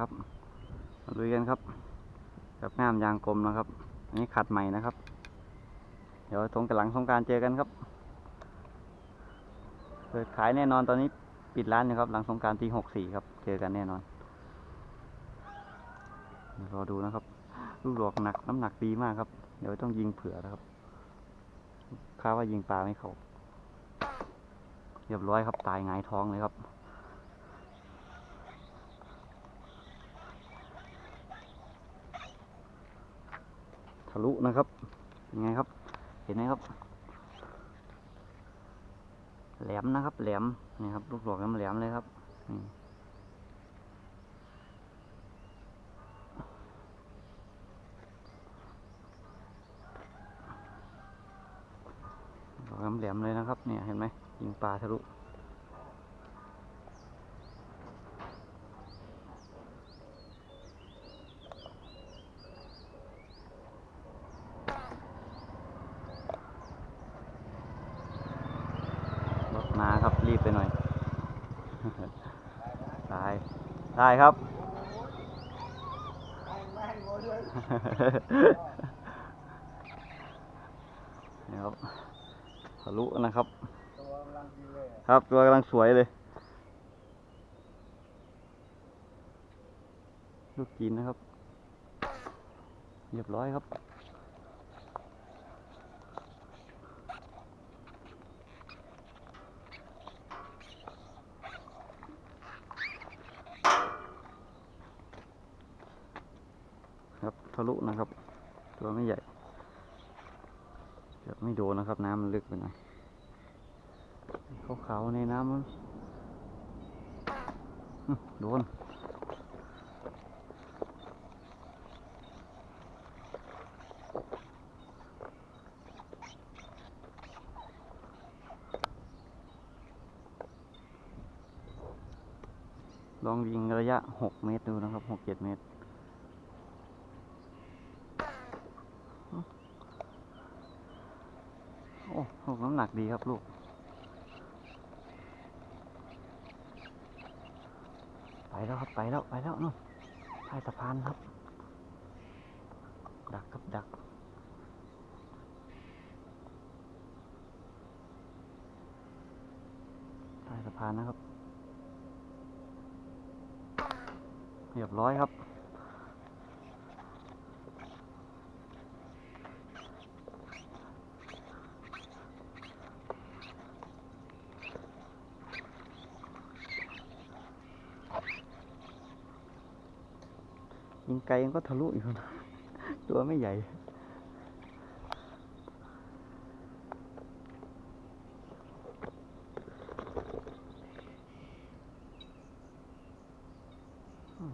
ครับ มาลุยกันครับกับงามยางกลมนะครับ อันนี้ขัดใหม่นะครับ เดี๋ยวตรงกับหลังสงการเจอกันครับ เปิดขายแน่นอนตอนนี้ปิดร้านนะครับ หลังสงการปีหกสี่ครับ เจอกันแน่นอน รอดูนะครับ ลูกดอกหนักน้ำหนักดีมากครับ เดี๋ยวต้องยิงเผื่อนะครับคาดว่ายิงปลาไม่เขาเรียบร้อยครับตายหงายท้องเลยครับ ลุนะครับยังไงครับ เห็นไหมครับ แหลมนะครับ แหลมนี่ครับลูกหลอกน้ำแหลมเลยครับนี่หลอกน้ำแหลมเลยนะครับ เนี่ยเห็นไหมยิงปลาทะลุ รถมาค รีบไปหน่อยตายได้ครับนี่ครับทะลุนะครับ ครับตัวกำลังสวยเลย ลูกจีนนะครับ เรียบร้อยครับ ครับทะ ลุนะครับ ตัวไม่ใหญ่เกือบไม่โดนนะครับ น้ำมันลึกไปหน่อยขาวๆในน้ำมันโดนลองยิงระยะหกเมตรดูนะครับหกเจ็ดเมตร โอ้ ลูกน้ำหนักดีครับลูก ไปแล้วครับไปแล้วไปแล้วนู่นใต้สะพานครับ ดักครับดักใต้สะพานนะครับ เรียบร้อยครับ ยิงไกลมันก็ทะลุอยู่นะตัวไม่ใหญ่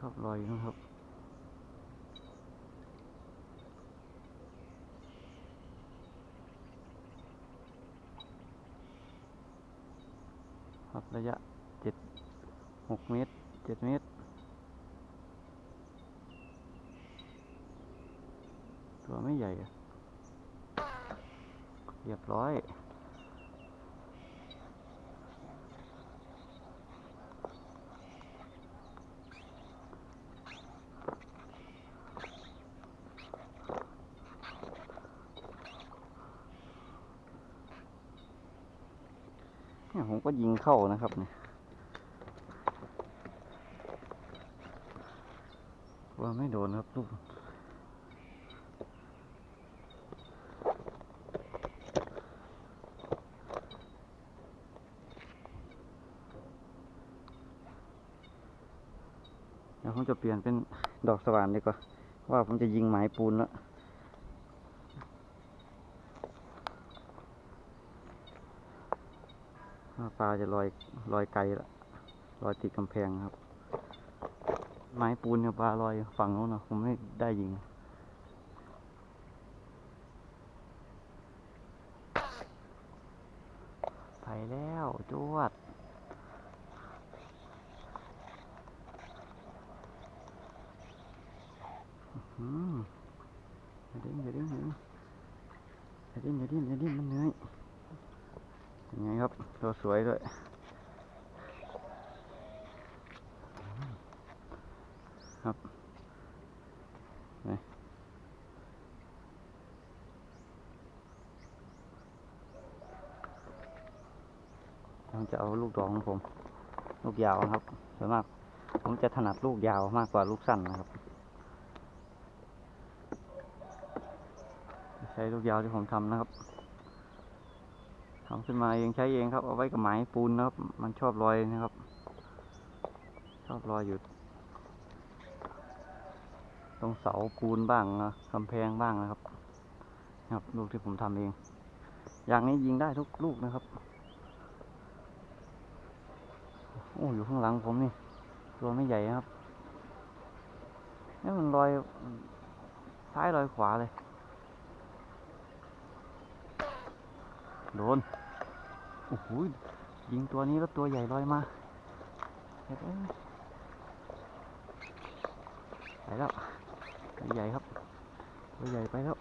ครับลอยอยู่นะครับครับระยะเจ็ดหกเมตรเจ็ดเมตร ตัวไม่ ใหญ่ เรียบร้อยเนี่ยผมก็ยิงเข้านะครับเนี่ยว่าไม่โดนครับลูก เปลี่ยนเป็นดอกสว่านดีกว่า ว่าผมจะยิงหมายปูนแล้วปลาจะลอยลอยไกลละลอยติดกำแพงครับ ไม้ปูนเนี่ยปลาลอยฝั่งโน้นนะผมไม่ได้ยิงไปแล้วจวด อืมอย่าดิ้นอย่าดิ้นอย่าดิ้นอย่าดิ้นอย่าดิ้นมันเหนื่อยยังไงครับตัวสวยด้วยครับผมจะเอาลูกดอกของผม ลูกยาวครับส่วนมากผมจะถนัดลูกยาวมากกว่าลูกสั้นนะครับ ใช้ลูกยาวที่ผมทำนะครับทำขึ้นมาเองใช้เองครับเอาไว้กับไม้ปูนนะครับ มันชอบรอยนะครับ ชอบรอยอยู่ ตรงเสาปูนบ้างนะกำแพงบ้างนะครับครับลูกที่ผมทำเอง อย่างนี้ยิงได้ทุกลูกนะครับโอ้อยู่ข้างหลังผมนี่ ตัวไม่ใหญ่นะครับนี่มันลอยซ้ายลอยขวาเลย โดน โอ้โห ยิงตัวนี้แล้วตัวใหญ่ลอยมาไหมไปแล้วตัวใหญ่ครับ ตัวใหญ่ไปแล้ว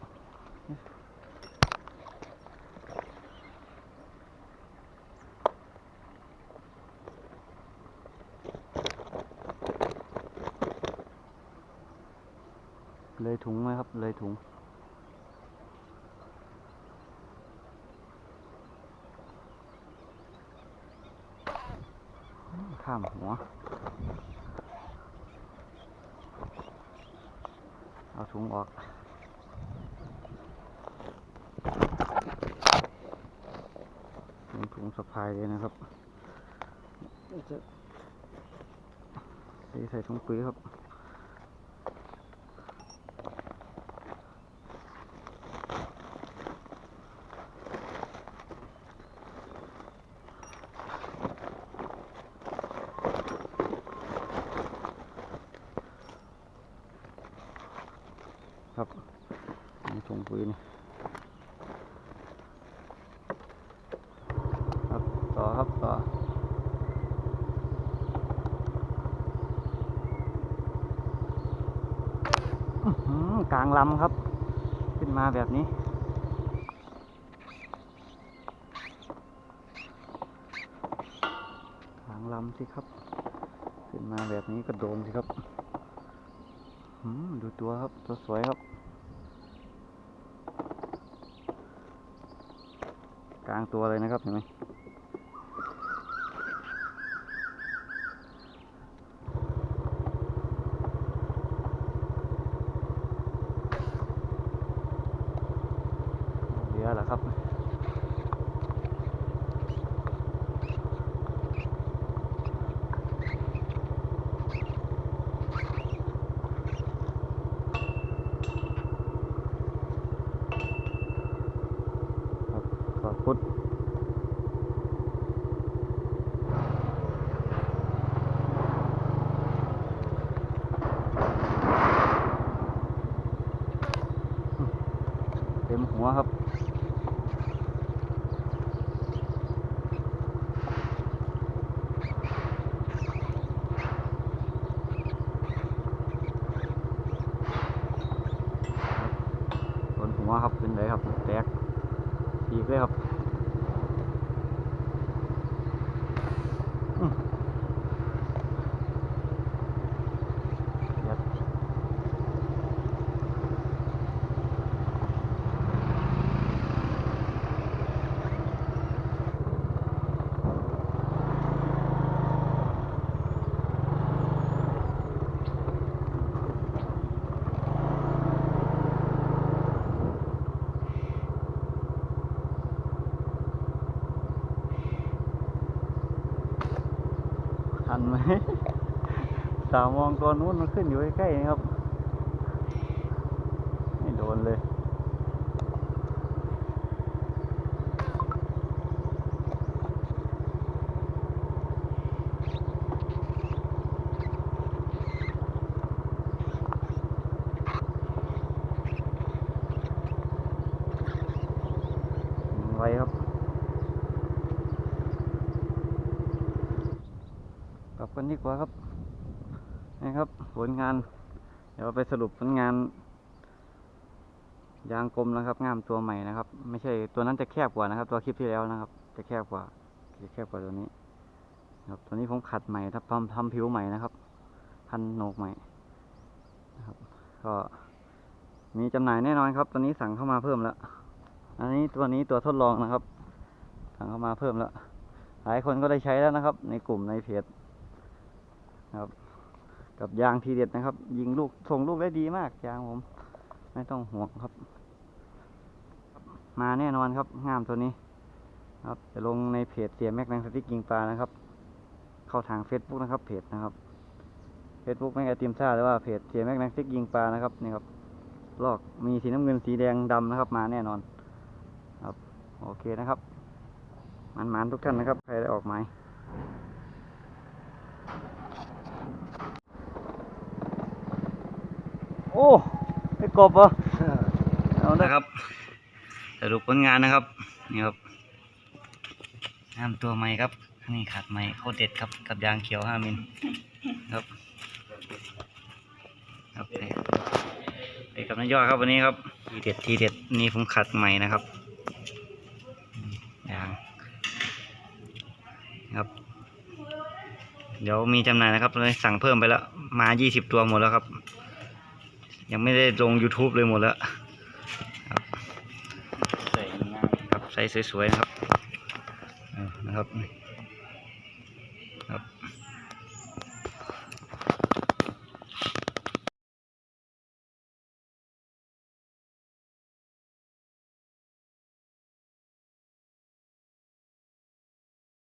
เลยถุงไหมครับ เลยถุง ข้ามหัว เอาถุงออกถุงถุงสะพายเลยนะครับจะใส่ใส่ถุงปุ๋ยครับ ครับถุงปุ๋ยนี่ครับต่อครับต่ออื้อหือกลางลำครับ ขึ้นมาแบบนี้กลางลำสิครับ ขึ้นมาแบบนี้ก็โดนสิครับอืมดูตัวครับ ตัวสวยครับ กลางตัวเลยนะครับเห็นไหมเหลือแล้วครับ ครับขอบคุณเต็มหัวครับ บนหัว ครับ แตกอีกเลยครับ ทันไหมสาวมองตัวนู้นมันขึ้นอยู่ใกล้ๆครับ ไม่โดนเลย ไว้ครับ กลับกัน ดีกว่าครับนี่ครับ ผลงาน เดี๋ยวไปสรุปผลงาน ยางกลมนะครับงามตัวใหม่นะครับ ไม่ใช่ตัวนั้นจะแคบกว่านะครับ ตัวคลิปที่แล้วนะครับ จะแคบกว่าจะแคบกว่าตัวนี้ ครับตัวนี้ผมขัดใหม่ครับทำทำผิวใหม่นะครับ พันโหนกใหม่นะครับ ก็มีจำหน่ายแน่นอนครับตอนนี้สั่งเข้ามาเพิ่มแล้ว อันนี้ตัวนี้ตัวทดลองนะครับ สั่งเข้ามาเพิ่มแล้ว หลายคนก็ได้ใช้แล้วนะครับ ในกลุ่มในเพจ ครับ กับยางทีเด็ดนะครับ ยิงลูกส่งลูกได้ดีมากยางผม ไม่ต้องห่วงครับ มาแน่นอนครับงามตัวนี้ครับจะลงในเพจเสียแม็กนังสติ๊กยิงปลานะครับ เข้าทาง Facebook นะครับเพจนะครับ Facebook แม็กไอติมซ่าหรือว่าเพจเสียแม็กนังสติ๊กยิงปลานะครับนี่ครับลอกมีสีน้ำเงินสีแดงดำนะครับ มาแน่นอน ครับ โอเคนะครับมันมันทุกท่านนะครับ ใครได้ออกหมายโอ้ไอ้กบเหรอเอาได้ครับสรุปผลงานนะครับ นี่ครับน้ำตัวใหม่ครับ นี่ขาดใหม่โคตรเด็ดครับ กับยางเขียวห้ามิลครับครับไปกับนายยอดครับวันนี้ครับ ทีเด็ดทีเด็ดนี่ผมขัดใหม่นะครับยางครับ เดี๋ยวมีจำหน่ายนะครับเลยสั่งเพิ่มไปแล้วมา 20 ตัวหมดแล้วครับ ยังไม่ได้ลง YouTube เลยหมดแล้วครับใส่งานครับใส่สวยๆนะครับเออนะครับ